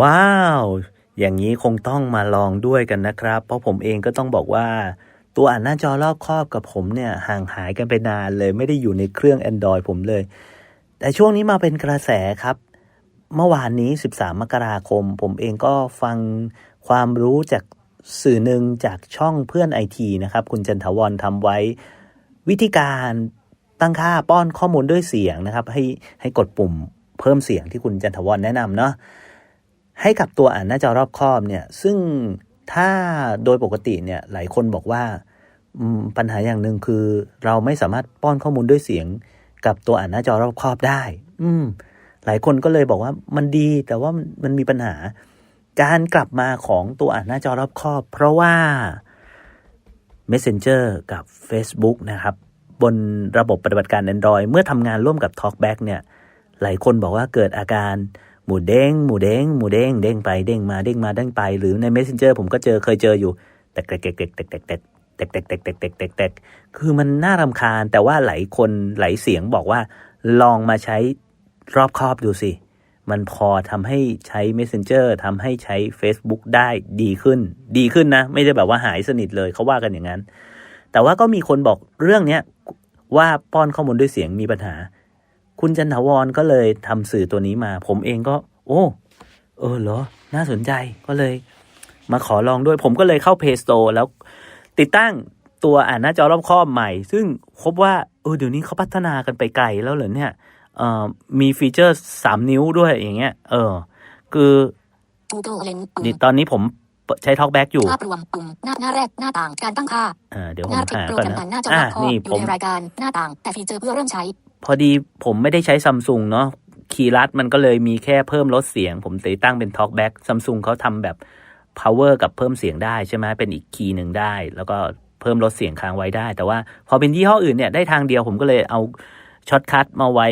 ว้าว อย่างนี้คงต้องมาลองด้วยกันนะครับ เพราะผมเองก็ต้องบอกว่า ตัวอ่านหน้าจอรอบครอบกับผมเนี่ยห่างหายกันไปนานเลย ไม่ได้อยู่ในเครื่อง Android ผมเลย แต่ช่วงนี้มาเป็นกระแสครับ เมื่อวานนี้ 13 มกราคม ผมเองก็ฟังความรู้จากสื่อหนึ่งจากช่องเพื่อนไอทีนะครับ คุณจันทวรทำไว้ วิธีการตั้งค่าป้อนข้อมูลด้วยเสียงนะครับ ให้ให้กดปุ่มเพิ่มเสียงที่คุณจันทวรแนะนำเนาะ ให้กับตัวอ่านหน้าจอรอบครอบเนี่ย ซึ่งถ้าโดยปกติเนี่ยหลายคนบอกว่าปัญหาอย่างหนึ่งคือ เราไม่สามารถป้อนข้อมูลด้วยเสียง กับตัวอ่านหน้าจอรอบครอบได้ อืม หลายคนก็เลยบอกว่ามันดีแต่ว่ามันมันมีปัญหา การกลับมาของตัวอ่านหน้าจอรอบครอบ เพราะว่า Messenger กับ Facebook นะครับ บนระบบปฏิบัติการ Android เมื่อทำงานร่วมกับ TalkBack เนี่ย หลายคนบอกว่าเกิดอาการ หมูเด้งหมูเด้งหมูเด้งเด้งไปเด้งมาเด้งมาเด้งไป หรือใน Messenger ผมก็เจอเคยเจออยู่แตกแตกแตกแตกแตกแตกแตกแตกแตกแตกแตกแตกแตกแตกคือมันน่ารำคาญแต่ว่าหลายคนหลายเสียงบอกว่า ลองมาใช้รอบครอบดูสิ มันพอทำให้ใช้ Messenger ทำให้ใช้ Facebook ได้ดีขึ้น ดีขึ้นนะ ไม่ได้แบบว่าหายสนิทเลยเขาว่ากันอย่างนั้น แต่ว่าก็มีคนบอกเรื่องเนี้ยว่าป้อนข้อมูลด้วยเสียงมีปัญหา คุณจันทวรก็เลยทำสื่อตัวนี้มา ผมเองก็ โอ้เออเหรอ น่าสนใจก็เลย มาขอลองด้วย ผมก็เลยเข้า Play Store แล้วติดตั้งตัวอ่านหน้าจอรอบครอบใหม่ ซึ่งพบว่าเออเดี๋ยวนี้เขาพัฒนากันไปไกลแล้วเหรอเนี่ยเอ่อมีฟีเจอร์สามนิ้วด้วยอย่างเงี้ย เออ คือ Google Lens ปุ่มนี่ตอนนี้ผมใช้ TalkBack อยู่ภาพรวมปุ่มหน้าหน้าแรกหน้าต่างการตั้งค่าอ่าเดี๋ยวผหมน้าปิดหาโปรก่อแกนรมนะอ่านหน้าจออ่ารอบครอบนี่อผยู่มในรายการหน้าต่างแต่ฟีเจอร์เพื่อเริ่มใช้ พอดีผมไม่ได้ใช้ซัมซุงเนาะคีย์ลัดมันก็เลยมีแค่เพิ่มลดเสียง ผมติดตั้งเป็น TalkBack ซัมซุงเขาทำแบบ power กับเพิ่มเสียงได้ใช่ไหมเป็นอีกคีย์หนึ่งได้ แล้วก็เพิ่มลดเสียงค้างไว้ได้ แต่ว่าพอเป็นยี่ห้ออื่นเนี่ยได้ทางเดียวผมก็เลยเอาช็อตคัทมาไว้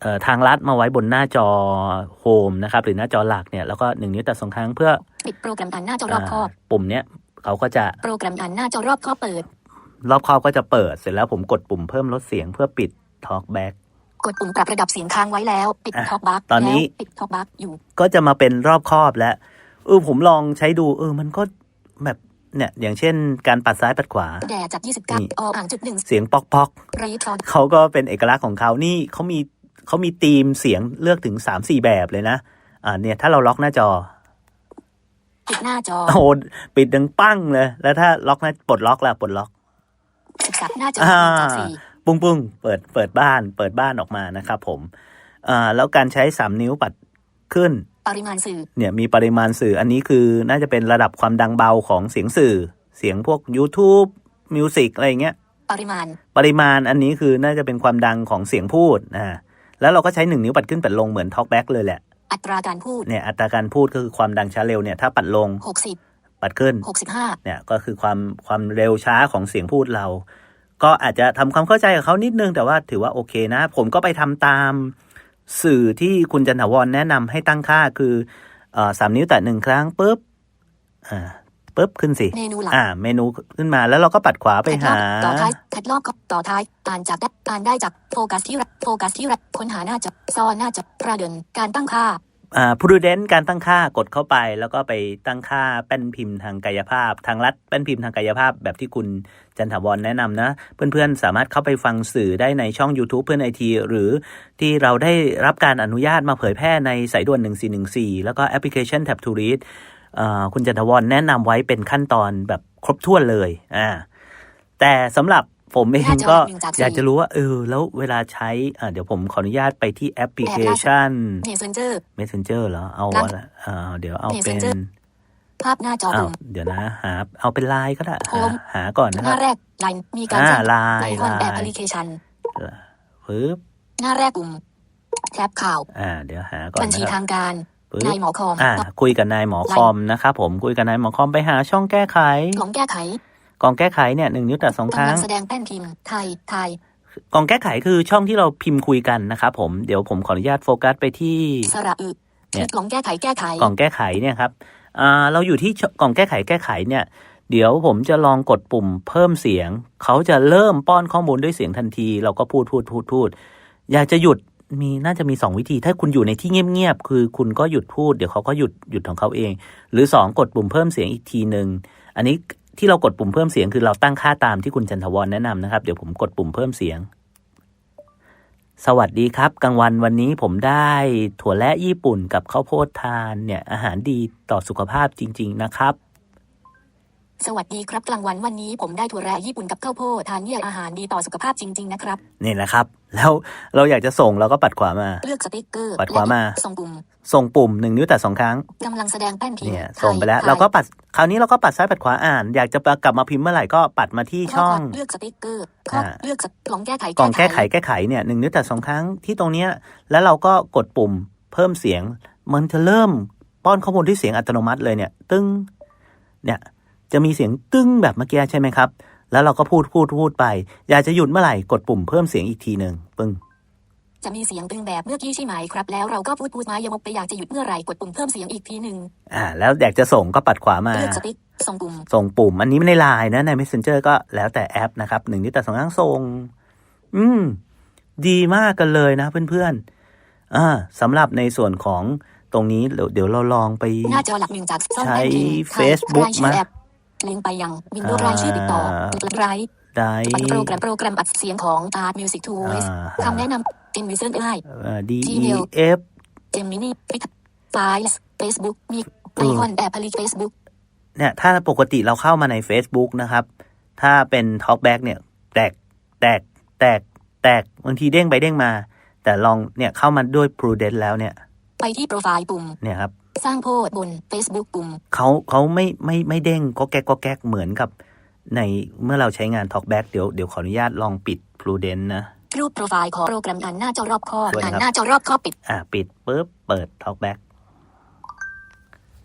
เอ่อทางลัดมาไว้บนหน้าจอโฮมนะครับหรือหน้าจอหลักเนี่ยแล้วก็หนึ่งนิ้วแต่สองครั้งเพื่อปิดโปรแกรมอ่านหน้าจอรอบครอบาปุ่มเนี้ยเขาก็จะโปรแกรมอ่านหน้าจอรอบครอบเปิด รอบครอบก็จะเปิดเสร็จแล้วผมกดปุ่มเพิ่มลดเสียงเพื่อปิด TalkBack กดปุ่มปรับระดับเสียงค้างไว้แล้ว ปิดอะท็อกบัคตอนนี้ปิดท็อกบัคอยู่ ก็จะมาเป็นรอบครอบแล้วเออผมลองใช้ดู เออ มันก็แบบเนี่ย อย่างเช่นการปัดซ้ายปัดขวาแดดจากนี่29ออ่างจุดหนึ่งเสียงปอกปอกรีทรอนเขาก็เป็นเอกลักษณ์ของเขานี่เขามีเขามีธีมเสียงเลือกถึงสามสี่แบบเลยนะ อ่า เนี่ย ถ้าเราล็อกหน้าจอ ปิดหน้าจอโอ้โหปิดดังปั้งเลย แล้วถ้าล็อกหน้าปลดล็อกล่ะปลดล็อกศึกษาหน้าจออ่าจากสี่ ปุ้งปุ้งเปิดเปิดบ้าน เปิดบ้านออกมานะครับผมอ่าแล้วการใช้สามนิ้วปัดขึ้น ปริมาณสื่อเนี่ยมีปริมาณสื่ออันนี้คือน่าจะเป็นระดับความดังเบาของเสียงสื่อ เสียงพวก YouTube Music อะไรอย่างเงี้ยปริมาณ ปริมาณอันนี้คือน่าจะเป็นความดังของเสียงพูดนะแล้วเราก็ใช้หนึ่งนิ้วปัดขึ้นปัดลงเหมือน Talkback เลยแหละ อัตราการพูดเนี่ยอัตราการพูดก็คือความดังช้าเร็วเนี่ยถ้าปัดลง 60 ปัดขึ้น 65เนี่ยก็คือความความเร็วช้าของเสียงพูดเรา ก็อาจจะทำความเข้าใจกับเขานิดนึง แต่ว่าถือว่าโอเคนะ ผมก็ไปทำตามสื่อที่คุณจันทวรแนะนำให้ตั้งค่าคือเอ่อสามนิ้วแตะหนึ่งครั้งปุ๊บอ่าปุ๊บขึ้นสิเมนูหลักอ่า เมนูขึ้นมาแล้วเราก็ปัดขวาไปหาต่อท้ายแคทลอกต่อท้ายอ่านจากได้อ่านได้จากโฟกัสที่รัโฟกัสที่รัค้นหาหน้าจอซ่อนหน้าจอประเด็นการตั้งค่าอ่า prudent การตั้งค่ากดเข้าไป แล้วก็ไปตั้งค่าแป้นพิมพ์ทางกายภาพ ทางลัดแป้นพิมพ์ทางกายภาพ แบบที่คุณจันทวรแนะนำนะ เพื่อนๆ สามารถเข้าไปฟังสื่อได้ในช่อง YouTube เพื่อนไอทีหรือที่เราได้รับการอนุญาตมาเผยแพร่ในสายด่วน 1414 แล้วก็แอปพลิเคชัน Tap to Read อ่าคุณจันทวรแนะนำไว้เป็นขั้นตอนแบบครบถ้วนเลยอ่าแต่สำหรับ ผมเองก็หน้าจอหนึ่งจากสี่อยากจะรู้ว่าเออ แล้วเวลาใช้อ่าเดี๋ยวผมขออนุญาตไปที่แอปพลิเคชัน Messenger Messenger เหรอเอาครับอะไรอ่าเดี๋ยวเอาเป็น Messenger ภาพหน้าจออ้าวปุ่มเดี๋ยวนะหาเอาเป็นไลน์ก็ได้หา Home หาก่อนนะหคน้ารับแรกไลน์มีการอ่าแจ้งไลไลน์น์คอนแอปไลพน์ลิเคชันปึ๊บหน้าแรกปุ่มแท็บข่าว อ่า เดี๋ยวหาก่อนบัญชีนะครับทางการปึ๊บนายหมอคอมอ่าคุยกับนายหมอคอมนะครับผมคุยกับนายหมอคอมไปหาช่องแก้ไขของแก้ไข กล่องแก้ไขเนี่ยหนึ่งนิ้วแต่สองคกำรั้ลังงแสดงแป้นพิมพ์ไทยไทยกล่องแก้ไขคือช่องที่เราพิมพ์คุยกันนะครับผมเดี๋ยวผมขออนุญาตโฟกัสไปที่สระอึเนี่ยของแก้ไขแก้ไขกล่องแก้ไขเนี่ยครับอ่าเราอยู่ที่ช่องกล่องแก้ไขแก้ไขเนี่ยเดี๋ยวผมจะลองกดปุ่มเพิ่มเสียง เขาจะเริ่มป้อนข้อมูลด้วยเสียงทันที เราก็พูดพูดพูดพูด อยากจะหยุดมีน่าจะมีสองวิธี ถ้าคุณอยู่ในที่เงียบๆคือคุณก็หยุดพูด เดี๋ยวเขาก็หยุดหยุดของเขาเอง หรือสองกดปุ่มเพิ่มเสียงอีกทีหนึ่งอันนี้ ที่เรากดปุ่มเพิ่มเสียงคือเราตั้งค่าตามที่คุณจันทวรแนะนำนะครับ เดี๋ยวผมกดปุ่มเพิ่มเสียง สวัสดีครับกลางวันวันนี้ผมได้ถั่วและญี่ปุ่นกับข้าวโพดทานเนี่ยอาหารดีต่อสุขภาพจริง ๆ นะครับ สวัสดีครับกลางวันวันนี้ผมได้ถั่วแระญี่ปุ่นกับข้าวโพดทานเนี่ยอาหารดีต่อสุขภาพจริง ๆ นะครับ นี่แหละครับ แล้วเราอยากจะส่งเราก็ปัดขวามา เลือกสติ๊กเกอร์ปัดขวามาและส่งปุ่ม ส่งปุ่มหนึ่งนิ้วแต่สองครั้งกำลังแสดงแป้นพิมพ์เนี่ยถ่ายส่งไปแล้วถ่ยเราก็ปัดคราวนี้เราก็ปัดซ้ายปัดขวาอ่าน อยากจะกลับมาพิมพ์เมื่อไหร่ก็ปัดมาที่ข้ช่องความเลือกสติ๊กเกอร์ข้ออ่าเลือกสกล่องแก้ไขกล่องแก้ไขแก้ไขเนี่ยหนึ่งนิ้วแต่สองครั้งที่ตรงเนี้ยแล้วเราก็กดปุ่มเพิ่มเสียง มันจะเริ่มป้อนข้อมูลที่เสียงอัตโนมัติเลยเนี่ย ตึ้งเนี่ย จะมีเสียงตึ้งแบบเมื่อกี้ใช่ไหมครับ แล้วเราก็พูดพูดพูดไป อยากจะหยุดเมื่อไหร่กดปุ่มเพิ่มเสียงอีกทีหนึ่งปึ้งจะมีเสียงตึงแบบเมื่อกี้ใช่ไหมครับ แล้วเราก็พูดพูดมายังมกไปอยากจะหยุดเมื่อไหร่กดปุ่มเพิ่มเสียงอีกทีหนึ่งอ่าแล้วอยากจะส่งก็ปัดขวามาเลือกสติ๊กส่งปุ่มส่งปุ่ม อันนี้ไม่ในไลน์นะใน Messenger ก็แล้วแต่แอปนะครับหนึ่งนิ้วแต่สองครั้งส่ง อืม ดีมากกันเลยนะเพื่อนๆอ่าสำหรับในส่วนของตรงนี้เดี๋ยวเดี๋ยวเราลองไปหน้าจอหลักหนึ่งจากซ่อนใช้แป้นพิมพ์ถ่าย Facebook รายชื่อมาแอป ลิงก์ไปยังวินโดว์รายชื่อติดต่ออ่าไรได้ปัดโปรแกรมโปรแกรมอัดเสียงของ Art Music Tools อ่าคำแนะนำเป็นวิเซนไอ D E Gmail F เจมินี่ไฟล์เฟซบุ๊กมีไอคอนแอปผลิตเฟซบุ๊กเนี่ย ถ้าปกติเราเข้ามาใน Facebook นะครับ ถ้าเป็น Talkback เนี่ย แตก แตก แตก แตก บางทีเด้งไปเด้งมา แต่ลองเนี่ยเข้ามาด้วย Prudent แล้วเนี่ย ไปที่โปรไฟล์ปุ่ม เนี่ยครับ สร้างโพสต์บน Facebook ปุ่มเขาเขาไม่ไม่ไม่เด้งก็แก๊กก็แก๊กเหมือนกับ ในเมื่อเราใช้งาน Talkback เดี๋ยวเดี๋ยวขออนุญาตลองปิด Prudent นะรูปโปรไฟล์ของโปรแกรมอ่านหน้าจอรอบคอบสวยครับอ่านหน้าจอรอบคอบปิด อ่าปิดปุ๊บเปิด Talkback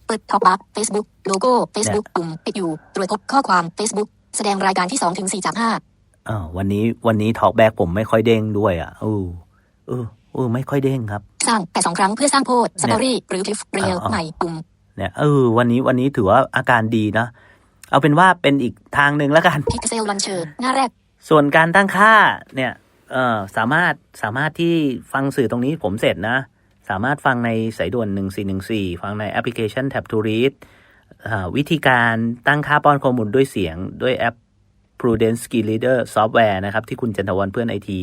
เปิดท็อปบัค Facebook โลโก้ Facebook ปุ่มปิดอยู่ตรวจพบข้อความ Facebook แสดงรายการที่2ถึง4จาก5อ่าวันนี้วันนี้ Talkback ผมไม่ค่อยเด้งด้วยอะเออเออเออไม่ค่อยเด้งครับ สร้างแต่สองครั้งเพื่อสร้างโพสต์สตอรี่หรือคลิปเรียลอ่าใหม่ปุ่มเนี่ยเออวันนี้วันนี้ถือว่าอาการดีนะ เอาเป็นว่าเป็นอีกทางหนึ่งแล้วกันพิกเซลลันเชอร์หน้าแรก ส่วนการตั้งค่าเนี่ยเออสามารถสามารถที่ฟังสื่อตรงนี้ผมเสร็จนะ สามารถฟังในสายด่วน 1414 ฟังในแอปพลิเคชัน Tap to Read อ่าวิธีการตั้งค่าป้อนข้อมูลด้วยเสียงด้วยแอป Prudence Skill Leader Software นะครับ ที่คุณจันทวันเพื่อนไอที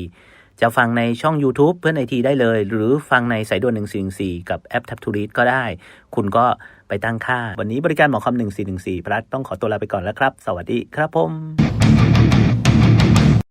จะฟังในช่อง YouTube เพื่อนไอทีได้เลย หรือฟังในสายด่วน1414กับแอป Tap to Read ก็ได้ คุณก็ไปตั้งค่า วันนี้บริการหมอคำ1414พลัดต้องขอตัวลาไปก่อนแล้วครับ สวัสดีครับผม